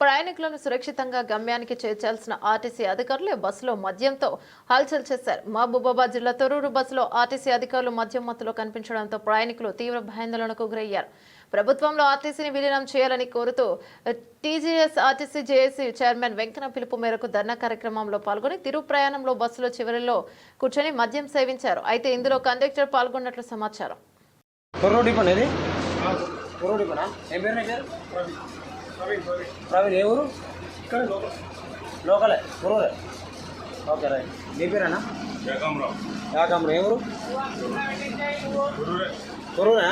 ప్రయాణికులను సురక్షితంగా గమ్యానికి చేర్చాల్సిన ఆర్టీసీ అధికారులు బస్సులో మద్యంతో హల్చల్ చేశారు. మహబూబాబాద్ జిల్లా తొరూరు బస్సులో ఆర్టీసీ అధికారులు మద్యం మత్తులో కనిపించడంతో ప్రయాణికులు తీవ్ర భయాందోళనకు గురయ్యారు. ప్రభుత్వంలో ఆర్టీసీని విలీనం చేయాలని కోరుతూ TGS RTC JAC chairman Venkanna పిలుపు మేరకు ధర్నా కార్యక్రమంలో పాల్గొని తిరు ప్రయాణంలో బస్సులో చివరిలో కూర్చొని మద్యం సేవించారు. అయితే ఇందులో కండక్టర్ పాల్గొన్నట్లు సమాచారం. ప్రవీణ్. ఏ ఊరు? లోకలే. కుర్రోలే ఓకే రైట్. నీ పేరేనా? యాకాంబరం ఏ ఊరు? కుర్రూనా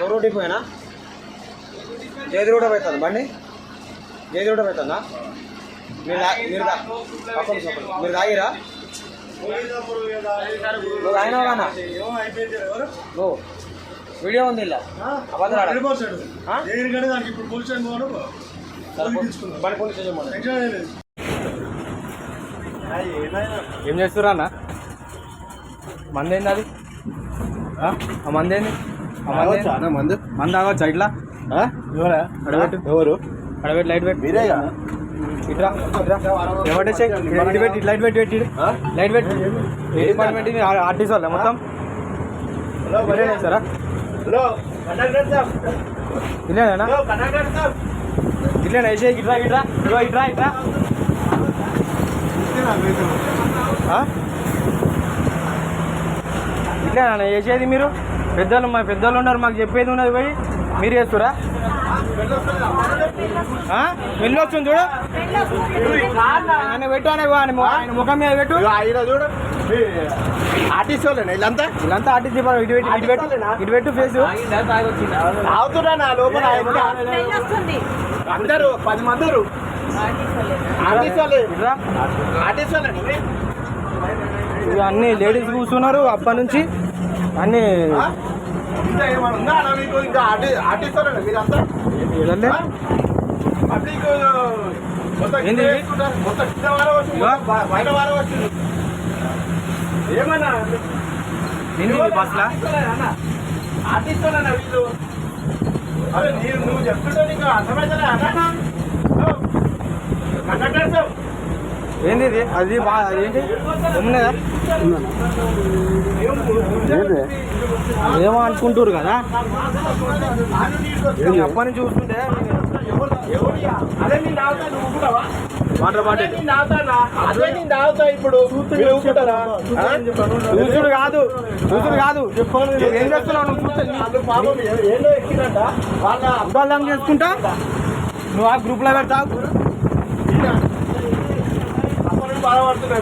కుర్రూ డిపోనా జయదిరూడ అవుతుంది బండి? జయదిరూడ అవుతుందా మీరు మీరు. మీరు తాగిరా? నువ్వు తాగినావు కానా నువ్వు. వీడియో ఉంది ఇలా. ఏం చేస్తురా అన్న మంది ఏంది? అది ఆ? మంది ఏంది మంది? మందు తాగొచ్చా ఇట్లా? ఎవరు? అడబెట్టు లైట్ పెట్టు. మీరేగా ఇట్రా ఎవరి ఇటు పెట్టి లైట్ పెట్టి పెట్టి. లైట్ పెట్టి. ఏ డిపార్ట్మెంట్ ఆర్టీసీ వాళ్ళ మొత్తం? సారా ఇట్లేనా వేసే ఇట్రా ఇట్రా? ఇగో ఇట్రా ఇట్రా. ఆ? ఇట్లేనా వేసేది మీరు? పెద్దోళ్ళు మా పెద్దోళ్ళు ఉన్నారు మాకు చెప్పేది ఉన్నది పోయి. మీరు చేస్తురా? వెళ్ళి వస్తుంది చూడు. ఆయన పెట్టు ఆయన ఆయన ముఖం మీద పెట్టు. ఆయన చూడు. ఆర్టిస్ట్ వాళ్ళేనా వీళ్ళంతా? వీళ్ళంతా ఆర్టీసీ డిపార్ట్మెంట్ ఇటు పెట్టు ఇటు పెట్టు ఇటు పెట్టు ఫేస్. నా లోపల అందరూ పది మంది వాళ్ళే. వాళ్ళే. అన్ని లేడీస్ కూర్చున్నారు అప్పటి నుంచి. అన్ని ఇంకా ఏమైనా ఉందా అన్న మీకు ఇంకా ఆర్టి- ఆర్టిస్ట్ వాళ్ళేనా మీరంతా పబ్లిక్ మొత్తం వేసుకుంటారు. మొత్తం కింద వారం వచ్చింది బయట వారం వచ్చింది ఏమన్నా బస్లా ఆర్టిస్ట్ వీళ్ళు అరే నీవు నువ్వు చెప్తుంటే నీకు అర్థమైతే అన్న కండక్టర్ సార్ ఏంది ఇది? అది బా ఏంటి? ఉన్నదా? ఏమో అనుకుంటారు కదా? నుంచి చూస్తుంటే? Water bottle. తాగుతా ఇప్పుడు? చూసుడు కాదు. చూసుడు కాదు. ఏం చేస్తున్నావు? నువ్వు చూస్తే వాళ్ళు పాపం ఏందో చేసుకుంటా? నువ్వు ఆ గ్రూప్లో పెడతావు? అప్పటి